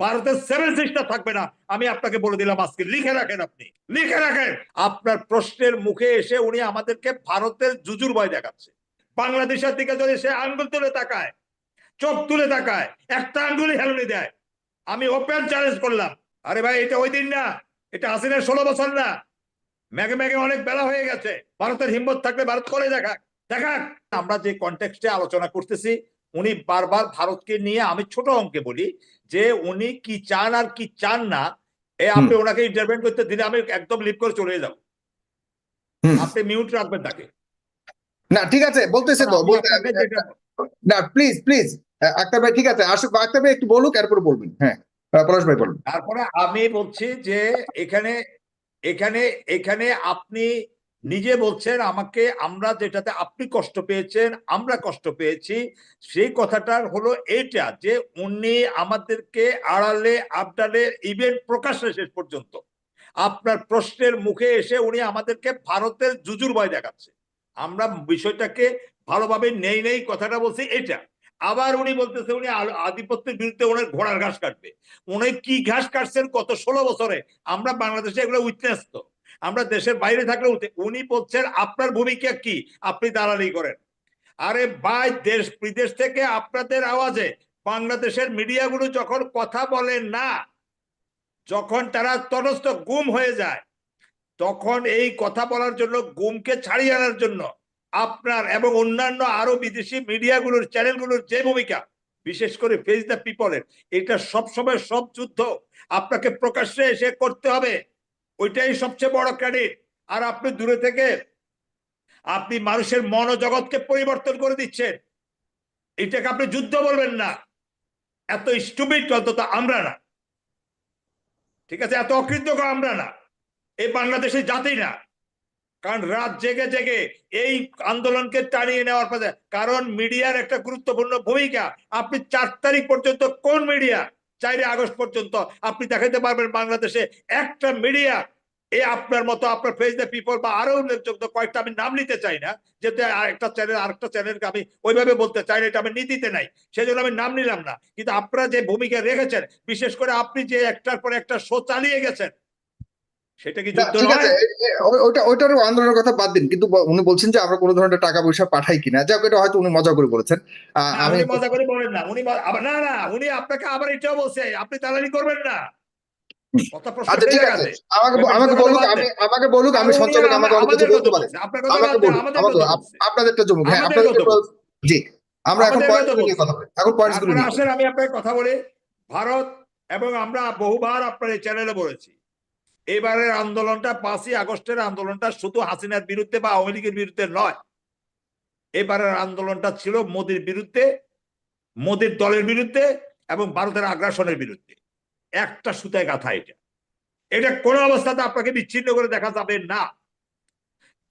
ভারতের seven sister থাকবে না। আমি আপনাকে বলে দিলাম আজকে, লিখে রাখেন আপনি, লিখে রাখেন। আপনার প্রশ্নের মুখে এসে উনি আমাদেরকে ভারতের জুজুর ভয় দেখাচ্ছে। বাংলাদেশের দিকে যদি সে আঙ্গুল তুলে তাকায়, চোখ তুলে তাকায়, একটা আঙ্গুলই হেলুনি দেয়। আমি ওপেন চ্যালেঞ্জ করলাম। আরে ভাই, এটা ওই দিন না, এটা হাসিনের ষোলো বছর না। ম্যাগে ম্যাগে অনেক বেলা হয়ে গেছে। ভারতের হিম্মত থাকলে ভারত করে দেখাক দেখাক। আমরা যে কন্টেক্সটে আলোচনা করতেছি উনি বারবার ভারতকে নিয়ে আমি ছোট অঙ্কে বলি যে উনি কি চান আর কি চান না এ আপনি ওনাকে ইন্টারভেন করতে দিলে আমি একদম লিপ করে চলে যাব। আপনি মিউট রাখবেন তাকে। না ঠিক আছে বলতেছে তো না প্লিজ প্লিজ আক্তার ভাই ঠিক আছে আসুক আক্তার ভাই একটু বলুক এরপরে বলবেন হ্যাঁ পলাশ ভাই বলুন। তারপরে আমি বলছি যে এখানে এখানে এখানে আপনি নিজে বলছেন, আমাকে আমরা যেটাতে আপনি কষ্ট পেয়েছেন, আমরা কষ্ট পেয়েছি। সেই কথাটার হলো এটা যে উনি আমাদেরকে আড়ালে, আবডালে ইভেন্ট প্রকাশ্যে শেষ পর্যন্ত আপনার প্রশ্নের মুখে এসে উনি আমাদেরকে ভারতের জুজুর ভয় দেখাচ্ছে। আমরা বিষয়টাকে ভালোভাবে নেই নেই কথাটা বলছি এটা আবার উনি বলতেছে উনি আধিপত্যের বিরুদ্ধে ওনার ঘোড়ার ঘাস কাটবে। উনি কি ঘাস কাটছেন কত ষোলো বছরে? আমরা বাংলাদেশে এগুলো উইটনেস তো। আমরা দেশের বাইরে থাকলে উনি বলছেন, আপনার ভূমিকা কি? আপনি দালালি করেন। আরে ভাই, দেশ, বিদেশ থেকে আপনাদের আওয়াজে বাংলাদেশের মিডিয়াগুলো যখন কথা বলেন না, যখন তারা তনস্থ গুম হয়ে যায়, তখন এই কথা বলার জন্য, গুমকে ছাড়িয়ে আনার জন্য আপনার এবং অন্যান্য আরও বিদেশি মিডিয়াগুলোর চ্যানেলগুলোর যে ভূমিকা, বিশেষ করে ফেস দ্য পিপলের এটা সবসময় সব যুদ্ধ আপনাকে প্রকাশ্যে এসে করতে হবে। ওইটাই সবচেয়ে বড় ক্রেডিট আর আপনি দূরে থেকে আপনি মানুষের মনোজগৎকে পরিবর্তন করে দিচ্ছেন। এটাকে আপনি যুদ্ধ বলবেন না। এত স্টুপিড অন্তত আমরা না। ঠিক আছে, এত অকৃতজ্ঞ আমরা না। এই বাংলাদেশের জাতি না। কারণ রাত জেগে জেগে এই আন্দোলনকে টানিয়ে নেওয়ার পথে কারণ মিডিয়ার একটা গুরুত্বপূর্ণ ভূমিকা। আপনি চার তারিখ পর্যন্ত কোন মিডিয়া চারই আগস্ট পর্যন্ত আপনি দেখাতে পারবেন বাংলাদেশে একটা মিডিয়া এ আপনার মতো, আপনার ফেস দ্য পিপল বা আরও উল্লেখযোগ্য কয়েকটা আমি নাম নিতে চাই না, যেহেতু আরেকটা চ্যানেল আরেকটা চ্যানেলকে আমি ওইভাবে বলতে চাই না, এটা আমি নীতিতে নাই, সেজন্য আমি নাম নিলাম না। কিন্তু আপনারা যে ভূমিকা রেখেছেন, বিশেষ করে আপনি যে একটার পর একটা শো চালিয়ে গেছেন সেটা কি যুদ্ধ ঠিক আছে ওইটা ওইটারও আন্দোলনের কথা বাদ দিন কিন্তু উনি বলছেন যে আমরা কোনো ধরনের টাকা পয়সা পাঠাই কিনা। যাক এটা হয়তো উনি মজা করে বলেছেন। আমি মজা করে বলেন না উনি না না উনি আপনাকে আবার এটাও বলছে আপনি দালালি করবেন না। আচ্ছা ঠিক আছে আমাকে আমাকে বলুক আমি দেন। আমাকে বলুক আমি সঞ্চালক আমাকে আমা- কিছু বলতে পারে বলছে, আপনার কথা আমাকে বলুক আমাকে কথা আপ- বলছে। আপনাদেরটা জমুক হ্যাঁ জি আমরা এখন আমাদের নিয়ে কথা বলি এখন পয়েন্টস নিয়ে আসেন আমি আপনাকে কথা বলি ভারত এবং আমরা বহুবার আপনার এই চ্যানেলে বলেছি। এবারের আন্দোলনটা পাঁচই আগস্টের আন্দোলনটা শুধু হাসিনার বিরুদ্ধে বা আওয়ামী লীগের বিরুদ্ধে নয়। এবারের আন্দোলনটা ছিল মোদির বিরুদ্ধে, মোদির দলের বিরুদ্ধে এবং ভারতের আগ্রাসনের বিরুদ্ধে। একটা সুতায় গাথা এটা। এটা কোনো অবস্থাতে আপনাকে বিচ্ছিন্ন করে দেখা যাবে না।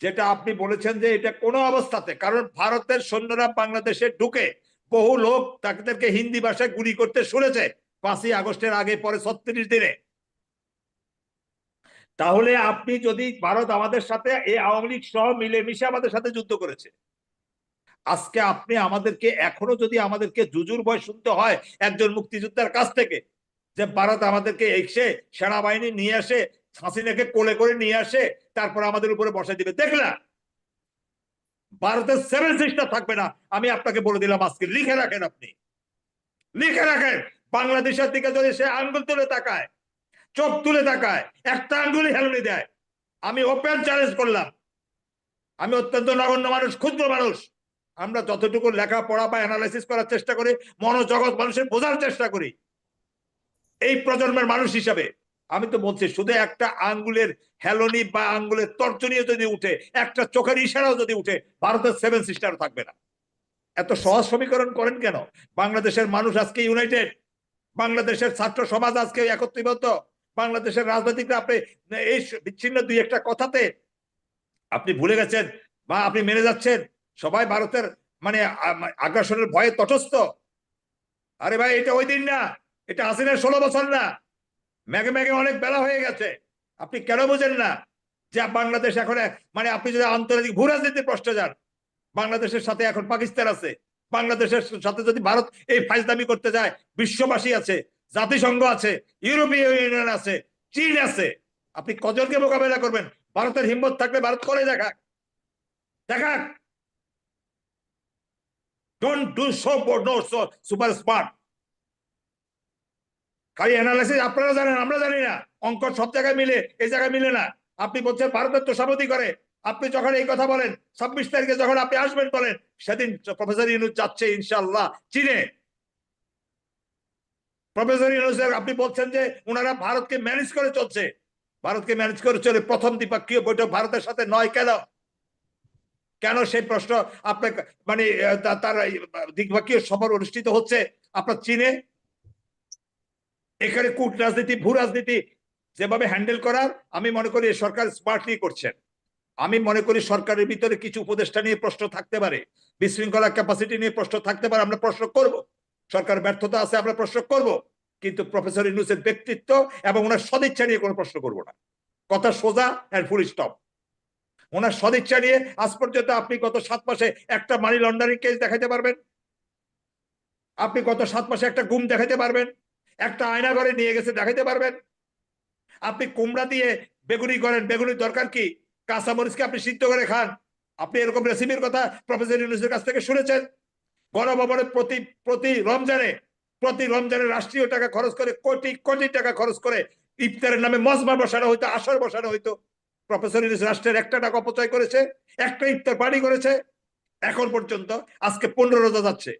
যেটা আপনি বলেছেন যে এটা কোনো অবস্থাতে, কারণ ভারতের সৈন্যরা বাংলাদেশে ঢুকে বহু লোক তাদেরকে হিন্দি ভাষায় গুলি করতে শুনেছে পাঁচই আগস্টের আগে, পরে ছত্রিশ দিনে। তাহলে আপনি যদি ভারত আমাদের সাথে এই আওয়ামী লীগ সহ মিলেমিশে আমাদের সাথে যুদ্ধ করেছে। আজকে আপনি আমাদেরকে, এখনও যদি আমাদেরকে জুজুর ভয় শুনতে হয় একজন মুক্তিযোদ্ধার কাছ থেকে, যে ভারত আমাদেরকে এসে সেনাবাহিনী নিয়ে আসে হাসিনাকে কোলে করে নিয়ে আসে, তারপর আমাদের উপরে বসাই দিবে। দেখলা ভারতের সেভেন সিস্টার থাকবে না। আমি আপনাকে বলে দিলাম আজকে, লিখে রাখেন আপনি। লিখে রাখেন। বাংলাদেশের দিকে যদি সে আঙ্গুল তুলে তাকায় চোখ তুলে তাকায়, একটা আঙ্গুলই হেলুনি দেয়। আমি ওপেন চ্যালেঞ্জ করলাম। আমি অত্যন্ত নগণ্য মানুষ, ক্ষুদ্র মানুষ। আমরা যতটুকু লেখাপড়া বা অ্যানালাইসিস করার চেষ্টা করি, মনোজগৎ মানুষের বোঝার চেষ্টা করি। এই প্রজন্মের মানুষ হিসাবে, আমি তো বলছি, শুধু একটা আঙ্গুলের হেলনি বা আঙ্গুলের তর্জনীয় যদি উঠে, একটা চোখের ইশারাও যদি উঠে, ভারতের সেভেন সিস্টার থাকবে না। এত সহজ সমীকরণ করেন কেন? বাংলাদেশের মানুষ আজকে ইউনাইটেড বাংলাদেশের ছাত্র সমাজ আজকে একত্রীবদ্ধ বাংলাদেশের রাজনৈতিকরা আপনি এই বিচ্ছিন্ন দুই একটা কথাতে আপনি ভুলে গেছেন বা আপনি মেনে যাচ্ছেন। সবাই ভারতের মানে আগ্রাসনের ভয়ে তটস্থ। আরে ভাই, এটা ওই দিন না, এটা হাসিনের ষোলো বছর না। ম্যাগে ম্যাগে অনেক বেলা হয়ে গেছে। আপনি কেন বোঝেন না যে বাংলাদেশ এখন মানে আপনি যদি আন্তর্জাতিক ভূ রাজনীতির প্রশ্নে যান, বাংলাদেশের সাথে এখন পাকিস্তান আছে। বাংলাদেশের সাথে যদি ভারত এই ফাইজদামি করতে যায়, বিশ্ববাসী আছে। জাতিসংঘ আছে, ইউরোপীয় ইউনিয়ন আছে, চীন আছে। আপনি কজনকে মোকাবেলা করবেন? ভারতের হিম্মত থাকলে ভারত করে দেখাক। দেখাক। ডু সো সুপার খালি আপনারা জানেন, আমরা জানি না। অঙ্ক সব জায়গায় মিলে এই জায়গায় মিলে না। আপনি বলছেন ভারতের তোষামতি করে। আপনি যখন এই কথা বলেন, ছাব্বিশ তারিখে যখন আপনি আসবেন বলেন, সেদিন প্রফেসর ইউনুস যাচ্ছে ইনশাল্লাহ চীনে। প্রফেসর ইউনুসের আপনি বলছেন যে ওনারা ভারতকে ম্যানেজ করে চলছে। ভারতকে ম্যানেজ করে চলে প্রথম দ্বিপাক্ষিক বৈঠক ভারতের সাথে নয় কেন? কেন সেই প্রশ্ন আপনার মানে তার আহ, সফর অনুষ্ঠিত হচ্ছে আপনার চীনে? এখানে কূট রাজনীতি ভূ রাজনীতি যেভাবে হ্যান্ডেল করার আমি মনে করি সরকার স্মার্টলি করছেন আমি মনে করি সরকারের ভিতরে কিছু উপদেষ্টা নিয়ে প্রশ্ন থাকতে পারে বিশৃঙ্খলা ক্যাপাসিটি নিয়ে প্রশ্ন থাকতে পারে আমরা প্রশ্ন করব। সরকার ব্যর্থতা আছে আমরা প্রশ্ন করব। কিন্তু প্রফেসর ইউনুসের ব্যক্তিত্ব এবং ওনার সদিচ্ছা নিয়ে কোনো প্রশ্ন করব না। কথা সোজা অ্যান্ড ফুল স্টপ ওনার সদিচ্ছা নিয়ে আজ পর্যন্ত আপনি গত সাত মাসে একটা মানি লন্ডারিং কেস দেখাতে পারবেন। আপনি গত সাত মাসে একটা গুম দেখাতে পারবেন। একটা আয়না ঘরে নিয়ে গেছে দেখাতে পারবেন। আপনি কুমড়া দিয়ে বেগুনি করেন, বেগুনির দরকার কি? কাঁচামরিচকে আপনি সিদ্ধ করে খান। আপনি এরকম রেসিপির কথা প্রফেসর ইউনুসের কাছ থেকে শুনেছেন। গণভবনে প্রতি প্রতি রমজানে প্রতি রমজানে রাষ্ট্রীয় টাকা খরচ করে, কোটি কোটি টাকা খরচ করে ইফতারের নামে মজমা বসানো হইতো, আসর বসানো হইতো। প্রফেসর ইউনুস রাষ্ট্রের একটা টাকা অপচয় করেছে, একটা ইফতার পানি করেছে। এখন পর্যন্ত, আজকে পনেরো রোজা যাচ্ছে।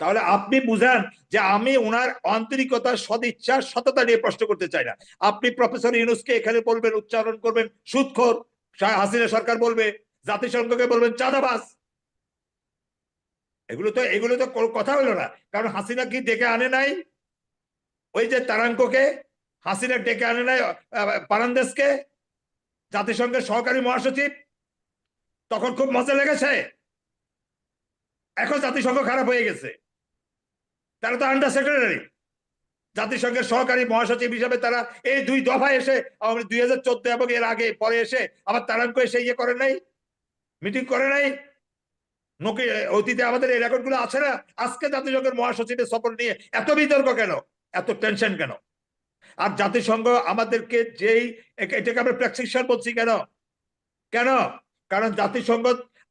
তাহলে আপনি বুঝান যে আমি ওনার আন্তরিকতা সদিচ্ছা সততা নিয়ে প্রশ্ন করতে চাই না। আপনি প্রফেসর ইউনুসকে এখানে বলবেন, উচ্চারণ করবেন সুদখোর শাহ হাসিনা সরকার বলবে, জাতিসংঘকে বলবেন, চাঁদাবাজ। এগুলো তো এগুলো তো কথা হলো না। কারণ হাসিনা কি ডেকে আনে নাই? ওই যে তারাঙ্ককে? হাসিনা ডেকে আনে নাই পারান্দেশকে জাতিসংঘের সহকারী মহাসচিব? তখন খুব মজা লেগেছে। এখন জাতিসংঘ খারাপ হয়ে গেছে। তারা তো আন্ডার সেক্রেটারি জাতিসংঘের সহকারী মহাসচিব হিসাবে তারা এই দুই দফায় এসে দুই হাজার চোদ্দ এবং এর আগে, পরে এসে আবার তারাঙ্ক এসে ইয়ে করে নাই? মিটিং করে নাই? অতীতে আমাদের এই রেকর্ডগুলো আছে না? আজকে জাতিসংঘের মহাসচিবের সফর নিয়ে এত বিতর্ক কেন? এত টেনশন কেন? আর জাতিসংঘ আমাদেরকে যেই এটাকে আমরা প্রেসক্রিপশন বলছি কেন? কেন? কারণ জাতিসংঘ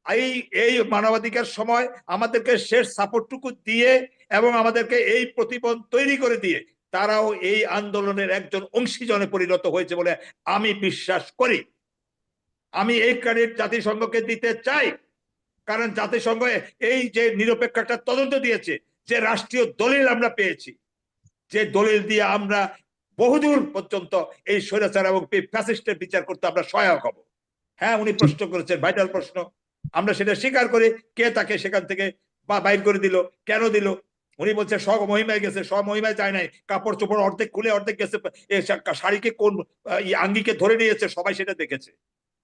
এই এই মানবাধিকার সময় আমাদেরকে শেষ সাপোর্টটুকু দিয়ে এবং আমাদেরকে এই প্রতিবন্ধ তৈরি করে দিয়ে তারাও এই আন্দোলনের একজন অংশীজনে পরিণত হয়েছে বলে আমি বিশ্বাস করি। আমি এই ক্রেডিট জাতিসংঘকে দিতে চাই। কারণ জাতিসংঘ এই যে নিরপেক্ষ একটা তদন্ত দিয়েছে, যে রাষ্ট্রীয় দলিল আমরা পেয়েছি, যে দলিল দিয়ে আমরা বহুদূর পর্যন্ত এই স্বৈরাচার এবং ফ্যাসিস্টের বিচার করতে আমরা সহায়ক হব। হ্যাঁ উনি প্রশ্ন করেছেন, ভাইটাল প্রশ্ন। আমরা সেটা স্বীকার করি, কে তাকে সেখান থেকে বা বাইর করে দিল, কেন দিল? উনি বলছে স্ব মহিমায় গেছে, স্ব মহিমায় যায় নাই। কাপড় চোপড় অর্ধেক খুলে অর্ধেক গেছে শাড়িকে কোন আঙ্গিকে ধরে নিয়েছে, সবাই সেটা দেখেছে।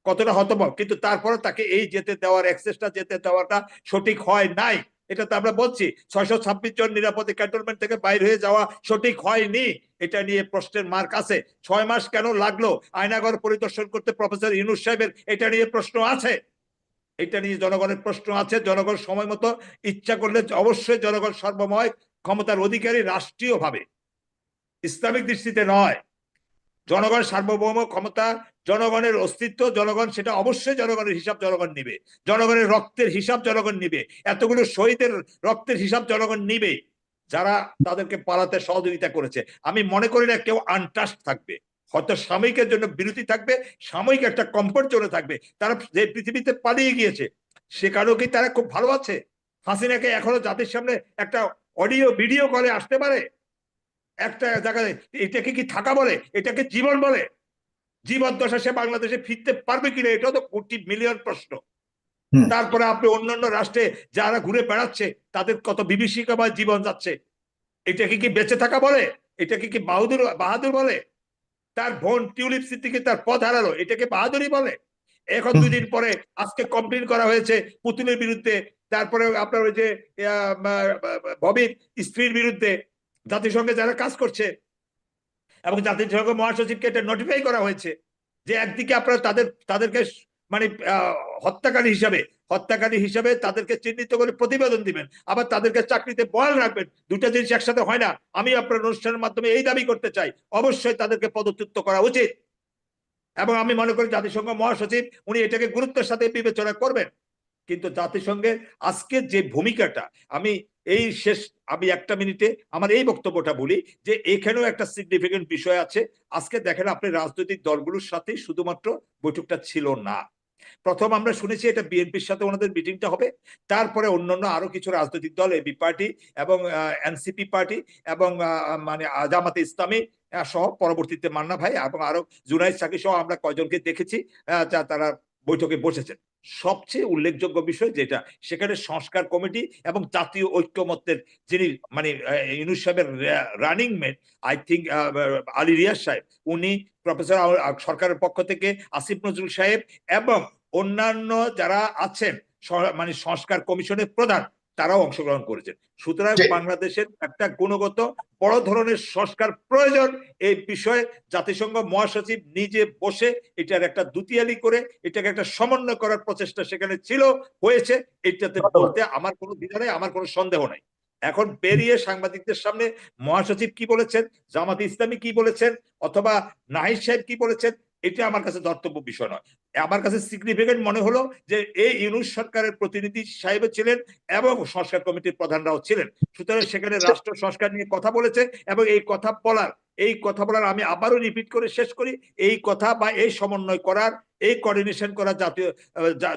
কতটা হতভম্ব। কিন্তু তারপরে তাকে এই যেতে দেওয়ার অ্যাক্সেসটা যেতে দেওয়াটা সঠিক হয় নাই। এটা তো আমরা বলছি, ছয়শো ছাব্বিশ জন নিরাপদে ক্যান্টনমেন্ট থেকে বাইর হয়ে যাওয়া সঠিক হয়নি। এটা নিয়ে প্রশ্নের মার্ক আছে। ছয় মাস কেন লাগল? আয়নাগর পরিদর্শন করতে প্রফেসর ইউনুস সাহেবের এটা নিয়ে প্রশ্ন আছে। এটা নিয়ে জনগণের প্রশ্ন আছে। জনগণ সময় মতো ইচ্ছা করলে অবশ্যই জনগণ সর্বময় ক্ষমতার অধিকারী রাষ্ট্রীয়ভাবে। ইসলামিক দৃষ্টিতে নয়। জনগণ সার্বভৌম ক্ষমতা জনগণের অস্তিত্ব, জনগণ সেটা অবশ্যই জনগণের হিসাব জনগণ নিবে। জনগণের রক্তের হিসাব জনগণ নিবে। এতগুলো শহীদের রক্তের হিসাব জনগণ নিবে, যারা তাদেরকে পালাতে সহযোগিতা করেছে। আমি মনে করি না কেউ আনটাস্ট থাকবে। হয়তো সাময়িকের জন্য বিরতি থাকবে, সাময়িক একটা কমফোর্ট জোনে থাকবে। তারা যে পৃথিবীতে পালিয়ে গিয়েছে সেখানেও কি তারা খুব ভালো আছে? হাসিনাকে এখনও জাতির সামনে একটা অডিও ভিডিও কলে আসতে পারে? একটা জায়গায়, এটাকে কি থাকা বলে? এটাকে জীবন বলে? জীবদ্দশা সে বাংলাদেশে ফিরতে পারবে কিনা এটাও তো কোটি মিলিয়ন প্রশ্ন। তারপরে আপনি অন্যান্য রাষ্ট্রে যারা ঘুরে বেড়াচ্ছে তাদের কত বিভীষিকাময় জীবন যাচ্ছে। এটাকে কি বেঁচে থাকা বলে? এটাকে কি বাহাদুর বাহাদুর বলে? তার বোন টিউলিপ সিদ্দিকি তার পথ হারালো এটাকে বাহাদুরি বলে? এখন হুম। দুই দিন পরে আজকে কমপ্লেন করা হয়েছে পুতুলের বিরুদ্ধে তারপরে আপনার ওই যে আহ, স্ত্রীর বিরুদ্ধে। জাতিসংঘে যারা কাজ করছে এবং জাতিসংঘ মহাসচিবকে এটা নোটিফাই করা হয়েছে যে একদিকে আপনারা তাদের, তাদেরকে মানে হত্যাকারী হিসাবে হত্যাকারী হিসাবে তাদেরকে চিহ্নিত করে প্রতিবেদন দিবেন। আবার তাদেরকে চাকরিতে বহাল রাখবেন। দুটা জিনিস একসাথে হয় না। আমি আপনার অনুষ্ঠানের মাধ্যমে এই দাবি করতে চাই। অবশ্যই তাদেরকে পদচ্যুত করা উচিত। এবং আমি মনে করি জাতিসংঘ মহাসচিব, উনি এটাকে গুরুত্বের সাথে বিবেচনা করবেন। কিন্তু জাতিসংঘের আজকের যে ভূমিকাটা, আমি এই শেষ, আমি একটা মিনিটে আমার এই বক্তব্যটা বলি যে এখানেও একটা সিগনিফিকেন্ট বিষয় আছে। আজকে দেখেন আপনি রাজনৈতিক দলগুলোর সাথে শুধুমাত্র বৈঠকটা ছিল না। প্রথম আমরা শুনেছি এটা বিএনপির সাথে ওনাদের মিটিংটা হবে। তারপরে অন্যান্য আরও কিছু রাজনৈতিক দল এবি পার্টি এবং এনসিপি পার্টি এবং মানে জামাতে ইসলামী সহ পরবর্তীতে মান্না ভাই এবং আরও জুনাইদ সাকি সহ আমরা কয়জনকে দেখেছি যা তারা বৈঠকে বসেছেন। সবচেয়ে উল্লেখযোগ্য বিষয় যেটা, সেখানে সংস্কার কমিটি এবং জাতীয় ঐক্যমত্যের যিনি মানে ইনু সাহেবের running men I think Ali Riaz সাহেব, উনি প্রফেসর সরকারের পক্ষ থেকে আসিফ নজরুল সাহেব এবং অন্যান্য যারা আছেন মানে সংস্কার কমিশনের প্রধান তারাও অংশগ্রহণ করেছেন। সুতরাং বাংলাদেশের একটা গুণগত বড় ধরনের সংস্কার প্রয়োজন এই বিষয়ে জাতিসংঘ মহাসচিব নিজে বসে এটার একটা দুতিয়ালি করে এটাকে একটা সমন্বয় করার প্রচেষ্টা সেখানে ছিল হয়েছে। এটাতে বলতে আমার কোনো দ্বিধা নেই আমার কোনো সন্দেহ নাই। এখন বেরিয়ে সাংবাদিকদের সামনে মহাসচিব কি বলেছেন? জামাত ইসলামী কি বলেছেন? অথবা নাহিদ সাহেব কি বলেছেন? এটা আমার কাছে ধর্তব্য বিষয় নয়। আমার কাছে সিগনিফিকেন্ট মনে হলো যে এই ইউনুস সরকারের প্রতিনিধি সাহেব ছিলেন এবং সংস্কার কমিটির প্রধানরাও ছিলেন। সুতরাং সেখানে রাষ্ট্র সংস্কার নিয়ে কথা বলেছে এবং এই কথা বলার এই কথা বলার আমি আবারও রিপিট করে শেষ করি এই কথা বা এই সমন্বয় করার এই কোঅর্ডিনেশন করা জাতীয়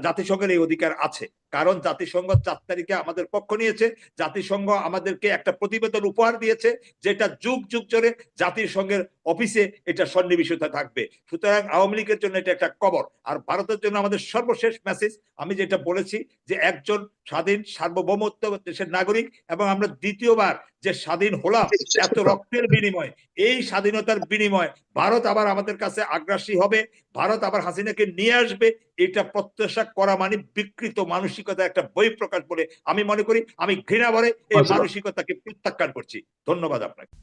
জাতিসংঘের এই অধিকার আছে। কারণ জাতিসংঘ চার তারিখে আমাদের পক্ষ নিয়েছে। জাতিসংঘ আমাদেরকে একটা প্রতিবেদন উপহার দিয়েছে, যেটা যুগ যুগ ধরে জাতিসংঘের অফিসে এটা সন্নিবেশিত থাকবে। সুতরাং আওয়ামী লীগের জন্য এটা একটা কবর। আর ভারতের জন্য আমাদের সর্বশেষ মেসেজ আমি যেটা বলেছি যে একজন স্বাধীন, সার্বভৌমত্ব দেশের নাগরিক এবং আমরা দ্বিতীয়বার যে স্বাধীন হলাম, এত রক্তের বিনিময়, এই স্বাধীনতার বিনিময় ভারত আবার আমাদের কাছে আগ্রাসী হবে। ভারত আবার হাসিনাকে নিয়ে আসবে এটা প্রত্যাশা করা মানে বিকৃত মানসিকতা একটা বই প্রকাশ বলে আমি মনে করি। আমি ঘৃণা ভরে এই আচ্ছা। মানসিকতাকে প্রত্যাখ্যান করছি। ধন্যবাদ আপনাকে।